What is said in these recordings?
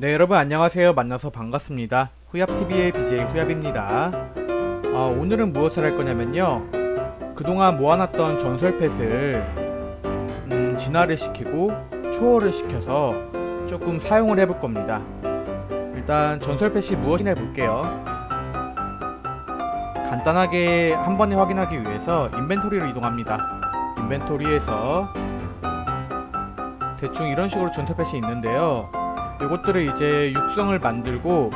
네 여러분 안녕하세요. 만나서 반갑습니다. 후얍TV의 BJ 후얍입니다. 어, 오늘은 무엇을 할 거냐면요. 그동안 모아놨던 전설 펫을 음, 진화를 시키고 초월을 시켜서 조금 사용을 해볼 겁니다. 일단 전설 펫이 무엇이냐 해볼게요. 간단하게 한 번에 확인하기 위해서 인벤토리로 이동합니다. 인벤토리에서 대충 이런 식으로 전설 펫이 있는데요 이것들을 이제 육성을 만들고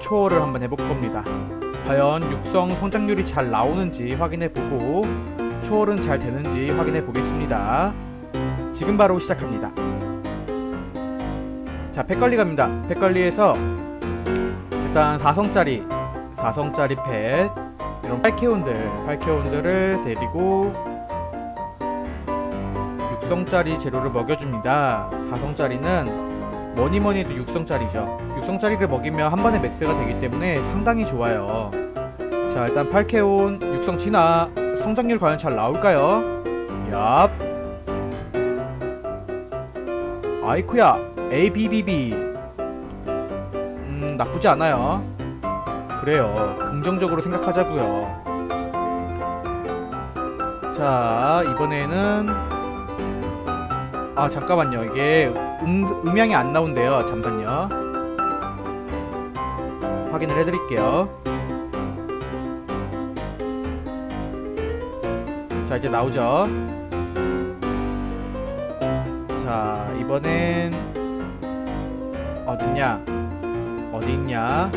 초월을 한번 해볼 겁니다. 과연 육성 성장률이 잘 나오는지 확인해 보고 초월은 잘 되는지 확인해 보겠습니다. 지금 바로 시작합니다. 자, 펫관리 갑니다. 펫관리에서 일단 4성짜리 4성짜리 펫 이런 8캐온들 8캐온들을 데리고 6성짜리 재료를 먹여줍니다. 4성짜리는 뭐니 뭐니 해도 6성짜리죠. 6성짜리를 먹이면 한 번에 맥스가 되기 때문에 상당히 좋아요. 자 일단 8캐온 6성 진화. 성장률 과연 잘 나올까요? 얍. 아이쿠야 ABBB 음 나쁘지 않아요. 그래요. 긍정적으로 생각하자고요. 자 이번에는 아 잠깐만요. 이게 음, 음향이 안 나온대요 잠깐요. 확인을 해드릴게요. 자 이제 나오죠? 자 이번엔 어딨냐? 어디 있냐?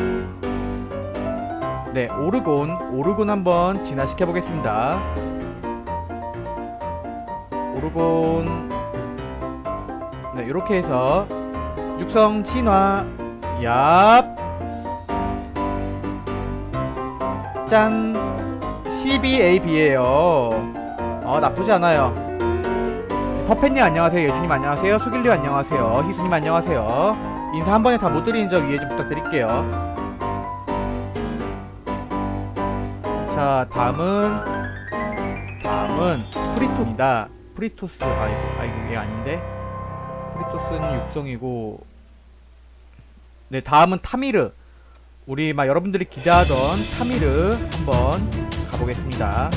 네 오르곤 오르곤 한번 진화시켜 보겠습니다. 오르곤 네, 이렇게 해서 육성 진화 얍. 짠! CBAB에요. 어 나쁘지 않아요. 퍼펫님 안녕하세요. 예주님 안녕하세요. 수길님 안녕하세요. 희수님 안녕하세요. 인사 한 번에 다 못 드리는 점 이해 좀 부탁드릴게요. 자 다음은 다음은 프리토입니다. 프리토스. 아이고 아이고 얘 아닌데 프리토스는 육성이고 네 다음은 타미르. 우리 막 여러분들이 기대하던 타미르 한번 가보겠습니다.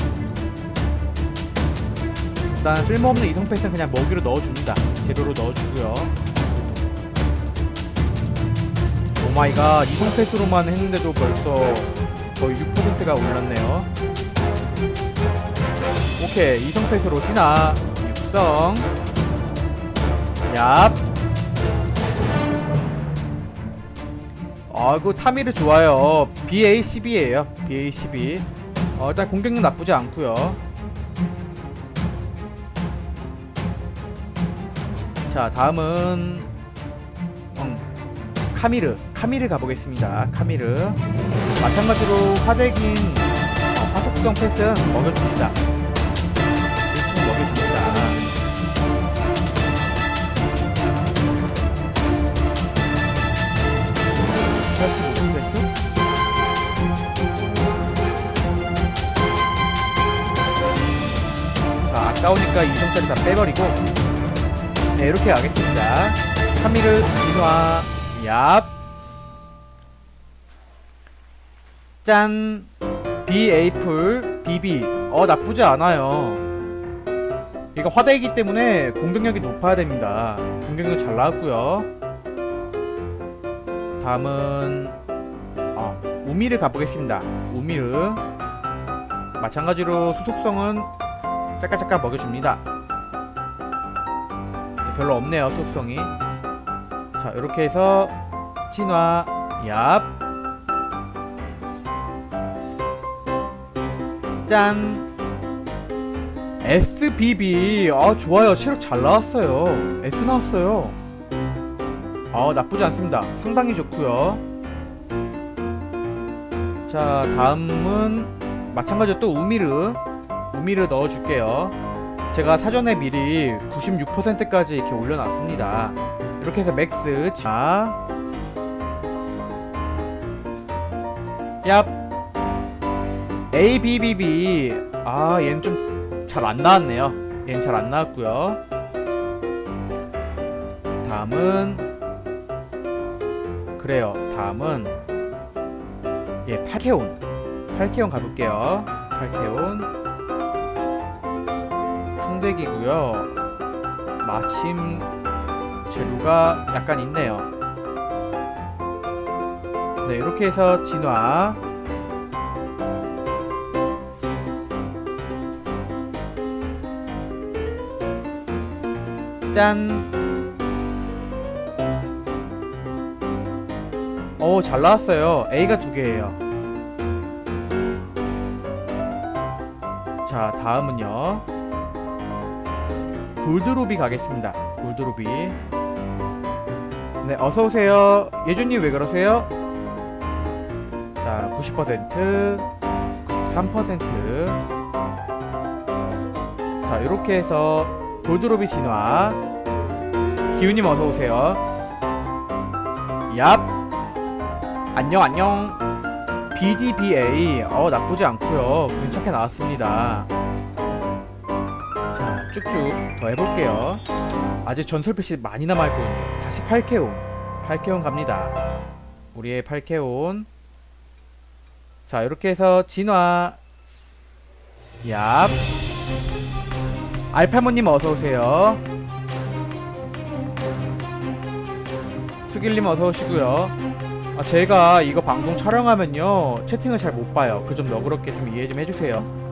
일단 쓸모없는 이성 패스는 그냥 먹이로 넣어줍니다. 재료로 넣어주고요. 오마이갓 이성 패스로만 했는데도 벌써 거의 6%가 올랐네요. 오케이 이성 패스로 진화 육성 얍. 아이고 타미르 좋아요. BA12에요. BA12. 어, 일단 공격력 나쁘지 않고요. 자 다음은 음, 카미르. 카미르 가보겠습니다. 카미르. 마찬가지로 화대긴 어, 화속성 패스는 먹여줍니다. 자 아까우니까 이성짜리 다 빼버리고. 네 이렇게 가겠습니다. 3위를 진화. 얍. 짠! 비에이플 BB 어 나쁘지 않아요. 이거 화대이기 때문에 공격력이 높아야 됩니다. 공격력 잘 나왔고요. 다음은 어, 우미를 가보겠습니다. 우미르. 마찬가지로 수속성은 잠깐잠깐 먹여줍니다. 별로 없네요 수속성이. 자 이렇게 해서 진화 얍. 짠! SBB 아 좋아요. 체력 잘 나왔어요. S 나왔어요. 아 나쁘지 않습니다. 상당히 좋고요. 자 다음은 마찬가지로 또 우미르 우미르 넣어줄게요 제가 사전에 미리 96%까지 이렇게 올려놨습니다 이렇게 해서 맥스 자 얍 ABBB 아 얘는 좀 잘 안 나왔네요 얘는 잘 안 나왔고요 다음은 그래요. 다음은 예, 팔케온. 팔케온 가볼게요. 팔케온. 풍대기고요. 마침 재료가 약간 있네요. 네, 이렇게 해서 진화. 짠. 오, 잘 나왔어요. A가 두 개예요. 자, 다음은요. 골드로비 가겠습니다. 골드로비. 네, 어서 오세요. 예준님 왜 그러세요? 자, 90%, 93%. 자, 이렇게 해서 골드로비 진화. 기훈님 어서 오세요. 얍. 안녕 안녕. BDBA 어 나쁘지 않고요. 괜찮게 나왔습니다. 자 쭉쭉 더 해볼게요. 아직 전설 패시 많이 남아있거든요. 다시 8캐온. 8캐온 갑니다. 우리의 8캐온. 자 이렇게 해서 진화. 얍. 알파모님 어서오세요. 수길님 어서오시고요. 아, 제가 이거 방송 촬영하면요 채팅을 잘 못 봐요. 그 점 너그럽게 좀 이해 좀 해주세요.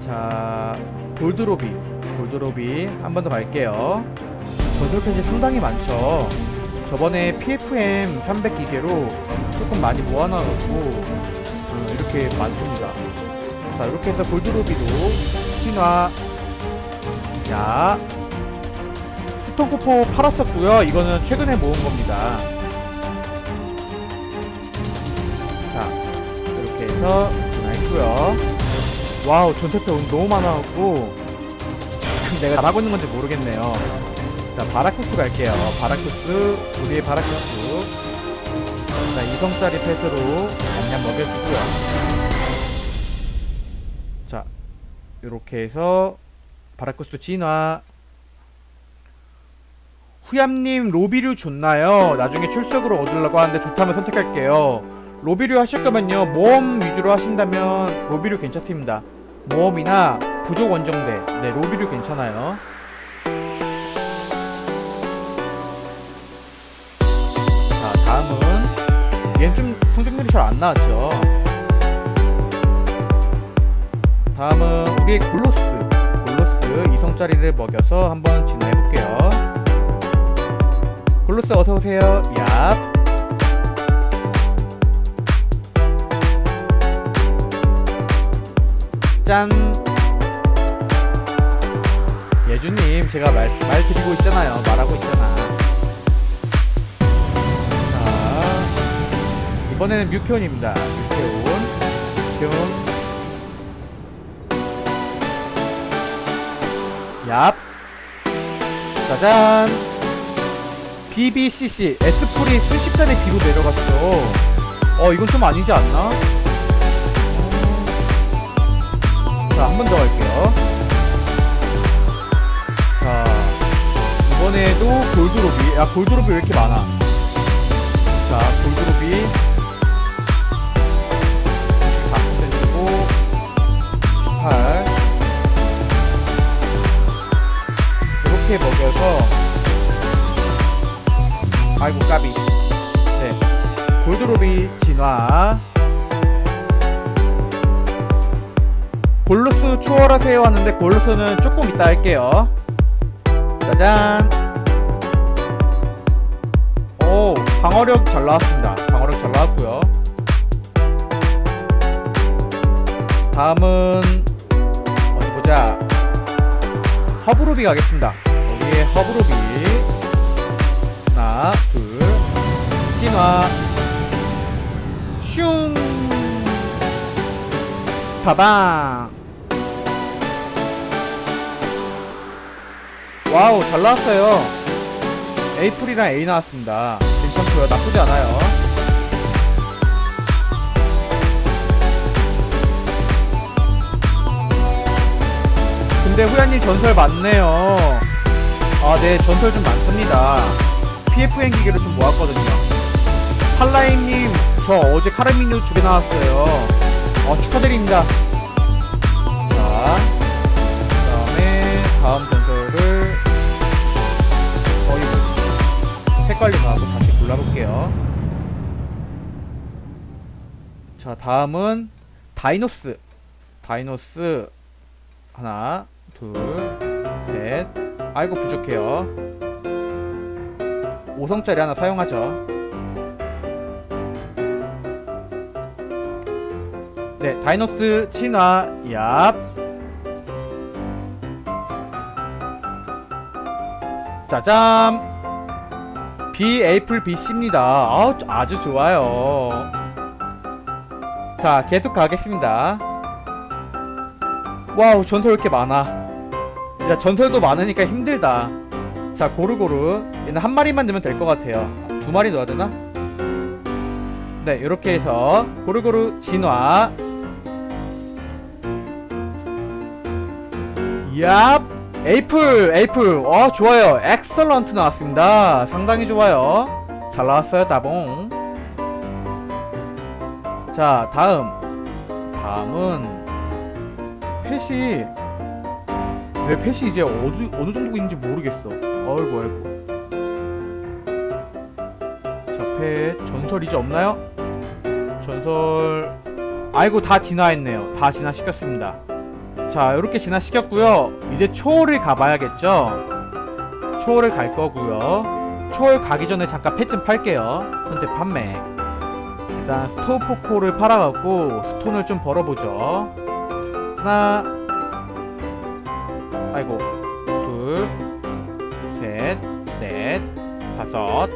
자 골드로비 골드로비 한 번 더 갈게요. 전설 패지 상당히 많죠. 저번에 PFM 300 기계로 조금 많이 모아놔놓고 어, 이렇게 많습니다. 자 이렇게 해서 골드로비도 신화 자 스톤코포 팔았었고요. 이거는 최근에 모은 겁니다. 자 이렇게 해서 진화했고요 와우 전태표 오늘 너무 많아갖고. 내가 잘하고 있는 건지 모르겠네요. 자 바라쿠스 갈게요. 바라쿠스 우리의 바라쿠스. 자 이성짜리 펫으로 냠냠 먹여주고요. 자 이렇게 해서 바라쿠스 진화. 후얌님 로비류 좋나요? 나중에 출석으로 얻으려고 하는데 좋다면 선택할게요. 로비류 하실 거면요. 모험 위주로 하신다면 로비류 괜찮습니다 모험이나 부족 원정대. 네 로비류 괜찮아요. 자 다음은 얘는 좀 성적률이 잘 안 나왔죠. 다음은 우리의 골로스. 골로스 이성짜리를 먹여서 한번 진화해볼게요. 골로스 어서오세요. 얍 짠! 예주님, 제가 말, 말 드리고 있잖아요. 말하고 있잖아. 자, 이번에는 뮤케온입니다. 뮤케온. 뮤케온. 얍. 짜잔. BBCC. S풀이 순식간에 B로 내려갔어. 어, 이건 좀 아니지 않나? 자, 한 번더 갈게요. 자, 이번에도 골드로비. 야, 골드로비 왜 이렇게 많아? 자, 골드로비. 4%고, 18. 이렇게 먹여서, 아이고, 까비. 네. 골드로비 진화. 골로스 추월하세요 하는데 골로스는 조금 이따 할게요. 짜잔. 오 방어력 잘 나왔습니다. 방어력 잘 나왔고요. 다음은 어디 보자. 허브로비 가겠습니다. 여기에 허브로비. 하나 둘. 진화. 슝. 바방 와우 잘 나왔어요 에이플이랑 A 나왔습니다 괜찮고요 나쁘지 않아요 근데 후야님 전설 많네요 아네 전설 좀 많습니다 PFN 기계를 좀 모았거든요. 팔라임님, 저 어제 카라미누 두개 나왔어요. 어, 축하드립니다. 자, 그 다음에 다음 색깔이 나와서 다시 골라볼게요. 자, 다음은 다이노스. 다이노스 하나, 둘, 셋. 아이고 부족해요. 5성짜리 하나 사용하죠. 네, 다이노스 친화 얍. 짜잔. B 에이플 BC입니다. 아, 아주 좋아요. 자, 계속 가겠습니다. 와우, 전설 왜 이렇게 많아? 야, 전설도 많으니까 힘들다. 자, 고루고루. 얘는 한 마리만 넣으면 될 것 같아요. 두 마리 넣어야 되나? 네, 이렇게 해서 고루고루 진화. 얍! 에이플! 에이플! 어, 좋아요. 엑설런트 나왔습니다. 상당히 좋아요. 잘 나왔어요, 따봉. 자, 다음. 다음은 펫이 내 펫이 이제 어느, 어느 정도 있는지 모르겠어. 어이구, 어이구. 자, 펫. 전설 이제 없나요? 전설. 아이고, 다 진화했네요. 다 진화시켰습니다. 자, 이렇게 진화시켰고요. 이제 초월을 가봐야겠죠? 초월을 갈 거고요. 초월 가기 전에 잠깐 펫좀 팔게요. 선택 판매. 일단 스토포코를 팔아갖고 스톤을 좀 벌어보죠. 하나, 아이고, 둘, 셋, 넷, 다섯.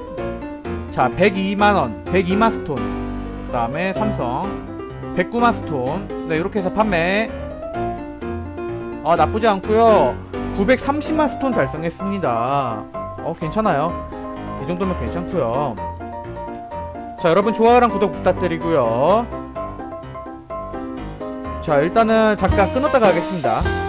자, 102만원, 102만 스톤. 그 다음에 삼성, 109만 스톤. 네, 이렇게 해서 판매. 아, 나쁘지 않고요 930만 스톤 달성했습니다. 어, 괜찮아요. 이 정도면 괜찮고요 자, 여러분 좋아요랑 구독 부탁드리고요. 자, 일단은 잠깐 끊었다가 하겠습니다.